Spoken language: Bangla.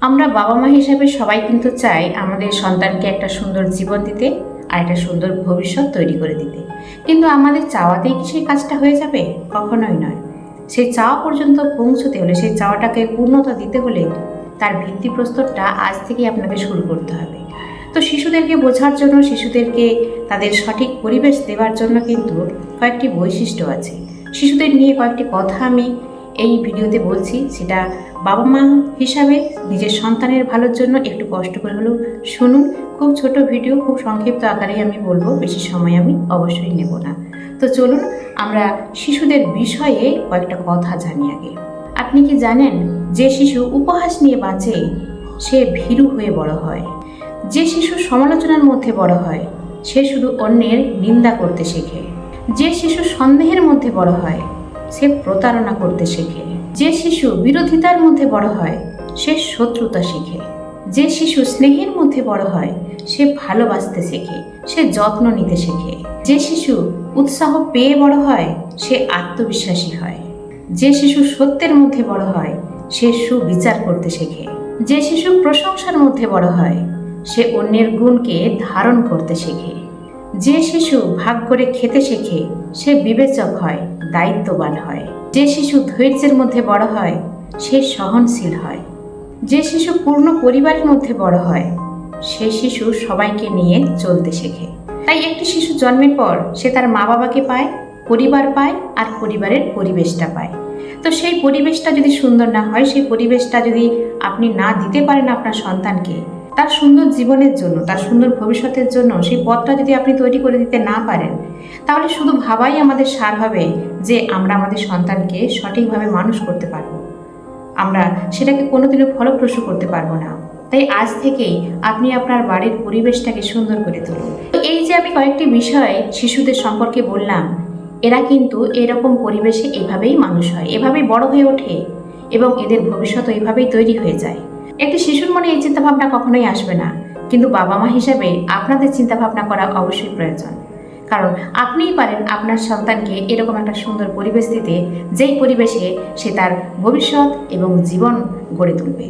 আমরা বাবা মা হিসাবে সবাই কিন্তু চাই আমাদের সন্তানকে একটা সুন্দর জীবন দিতে আর একটা সুন্দর ভবিষ্যৎ তৈরি করে দিতে। কিন্তু আমাদের চাওয়াতেই কি সেই কাজটা হয়ে যাবে? কখনোই নয়। সেই চাওয়া পর্যন্ত পৌঁছতে হলে, সেই চাওয়াটাকে পূর্ণতা দিতে হলে তার ভিত্তিপ্রস্তরটা আজ থেকেই আপনাকে শুরু করতে হবে। তো শিশুদেরকে বোঝার জন্য, শিশুদেরকে তাদের সঠিক পরিবেশ দেওয়ার জন্য কিন্তু কয়েকটি বৈশিষ্ট্য আছে। শিশুদের নিয়ে কয়েকটি কথা আমি এই ভিডিওতে বলছি, সেটা বাবা মা হিসাবে নিজের সন্তানের ভালোর জন্য একটু কষ্ট করে হলেও শুনুন, খুব ছোট ভিডিও, খুব সংক্ষিপ্ত আকারেই আমি বলব, বেশি সময় আমি অবশ্যই নেব না। তো চলুন, আমরা শিশুদের বিষয়ে কয়েকটা কথা জানি আগে। আপনি কি জানেন, যে শিশু উপহাস নিয়ে বাঁচে, সে ভীরু হয়ে বড় হয়। যে শিশু সমালোচনার মধ্যে বড় হয়, সে শুধু অন্যের নিন্দা করতে শেখে। যে শিশু সন্দেহের মধ্যে বড় হয় সে প্রতারণা করতে শেখে। যে শিশু বিরোধিতার মধ্যে বড় হয়, সে শত্রুতা শেখে। যে শিশু স্নেহের মধ্যে বড় হয়, সে ভালোবাসতে শেখে, সে যত্ন নিতে শেখে। যে শিশু উৎসাহ পেয়ে বড় হয়, সে আত্মবিশ্বাসী হয়। যে শিশু সত্যের মধ্যে বড় হয়, সে সুবিচার করতে শেখে। যে শিশু প্রশংসার মধ্যে বড় হয়, সে অন্যের গুণকে ধারণ করতে শেখে। যে শিশু ভাগ করে খেতে শেখে, সে বিবেচক হয়, দায়িত্ববান হয়। যে শিশু ধৈর্যের মধ্যে বড় হয়, সে সহনশীল হয়। যে শিশু পূর্ণ পরিবারের মধ্যে বড় হয়, সে শিশু সবাইকে নিয়ে চলতে শেখে। তাই একটি শিশু জন্মের পর সে তার মা বাবাকে পায়, পরিবার পায় আর পরিবারের পরিবেশটা পায়। তো সেই পরিবেশটা যদি সুন্দর না হয়, সেই পরিবেশটা যদি আপনি না দিতে পারেন আপনার সন্তানকে তার সুন্দর জীবনের জন্য, তার সুন্দর ভবিষ্যতের জন্য সেই পথটা যদি আপনি তৈরি করে দিতে না পারেন, তাহলে শুধু ভাবাই আমাদের সার হবে যে আমরা আমাদের সন্তানকে সঠিকভাবে মানুষ করতে পারব। আমরা সেটাকে কোনোদিনও ফলপ্রসূ করতে পারব না। তাই আজ থেকেই আপনি আপনার বাড়ির পরিবেশটাকে সুন্দর করে তুলুন। তো এই যে আমি কয়েকটি বিষয় শিশুদের সম্পর্কে বললাম, এরা কিন্তু এরকম পরিবেশে এভাবেই মানুষ হয়, এভাবেই বড় হয়ে ওঠে এবং এদের ভবিষ্যৎ এইভাবেই তৈরি হয়ে যায়। একটি শিশুর মনে এই চিন্তাভাবনা কখনোই আসবে না। কিন্তু বাবা মা হিসাবে আপনাদের চিন্তাভাবনা করা অবশ্যই প্রয়োজন। কারণ আপনিই পারেন আপনার সন্তানকে এরকম একটা সুন্দর পরিবেশ দিতে, যেই পরিবেশে সে তার ভবিষ্যৎ এবং জীবন গড়ে তুলবে।